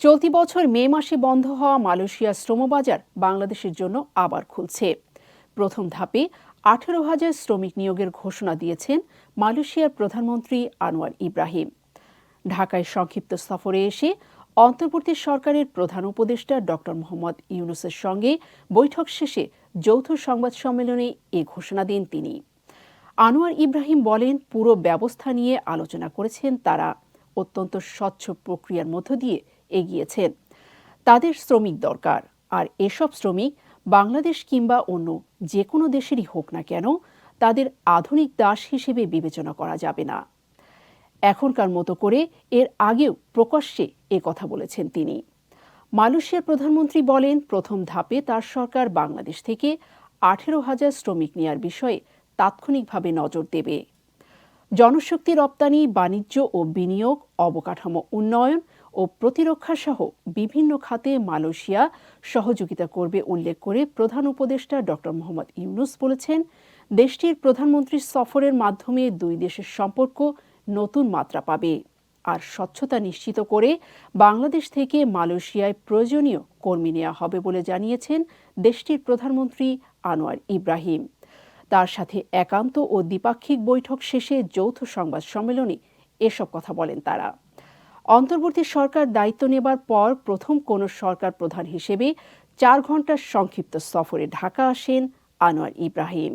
চলতি বছর মে মাসে বন্ধ হওয়া মালয়েশিয়ার শ্রমবাজার বাংলাদেশের জন্য আবার খুলছে। প্রথম ধাপে আঠেরো হাজার শ্রমিক নিয়োগের ঘোষণা দিয়েছেন মালয়েশিয়ার প্রধানমন্ত্রী আনোয়ার ইব্রাহিম। ঢাকায় সংক্ষিপ্ত সফরে এসে অন্তর্বর্তী সরকারের প্রধান উপদেষ্টা ড মোহাম্মদ ইউনুসের সঙ্গে বৈঠক শেষে যৌথ সংবাদ সম্মেলনে এ ঘোষণা দেন তিনি। আনোয়ার ইব্রাহিম বলেন, পুরো ব্যবস্থা নিয়ে আলোচনা করেছেন তারা। অত্যন্ত স্বচ্ছ প্রক্রিয়ার মধ্য দিয়ে এগিয়েছেন তাদের শ্রমিক দরকার। আর এসব শ্রমিক বাংলাদেশ কিংবা অন্য যে কোনো দেশেরই হোক না কেন তাদের আধুনিক দাস হিসেবে বিবেচনা করা যাবে না। এখনকার মতো করে এর আগেও প্রকাশ্যে এ কথা বলেছেন তিনি। মালয়েশিয়ার প্রধানমন্ত্রী বলেন, প্রথম ধাপে তার সরকার বাংলাদেশ থেকে আঠেরো হাজার শ্রমিক নেয়ার বিষয়ে তাৎক্ষণিকভাবে নজর দেবে। জনশক্তি রপ্তানি, বাণিজ্য ও বিনিয়োগ, অবকাঠামো উন্নয়ন ও প্রতিরক্ষা সহ বিভিন্ন খাতে মালয়েশিয়া সহযোগিতা করবে উল্লেখ করে প্রধান উপদেষ্টা ড. মোহাম্মদ ইউনুস বলেছেন, দেশটির প্রধানমন্ত্রীর সফরের মাধ্যমে দুই দেশের সম্পর্ক নতুন মাত্রা পাবে। আর স্বচ্ছতা নিশ্চিত করে বাংলাদেশ থেকে মালয়েশিয়ায় প্রয়োজনীয় কর্মী নেওয়া হবে বলে জানিয়েছেন দেশটির প্রধানমন্ত্রী আনোয়ার ইব্রাহিম। তার সাথে একান্ত ও দ্বিপাক্ষিক বৈঠক শেষে যৌথ সংবাদ সম্মেলনে এসব কথা বলেন তারা। অন্তর্বর্তী সরকার দায়িত্ব নেবার পর প্রথম কোন সরকার প্রধান হিসেবে চার ঘণ্টার সংক্ষিপ্ত সফরে ঢাকা আসেন আনোয়ার ইব্রাহিম।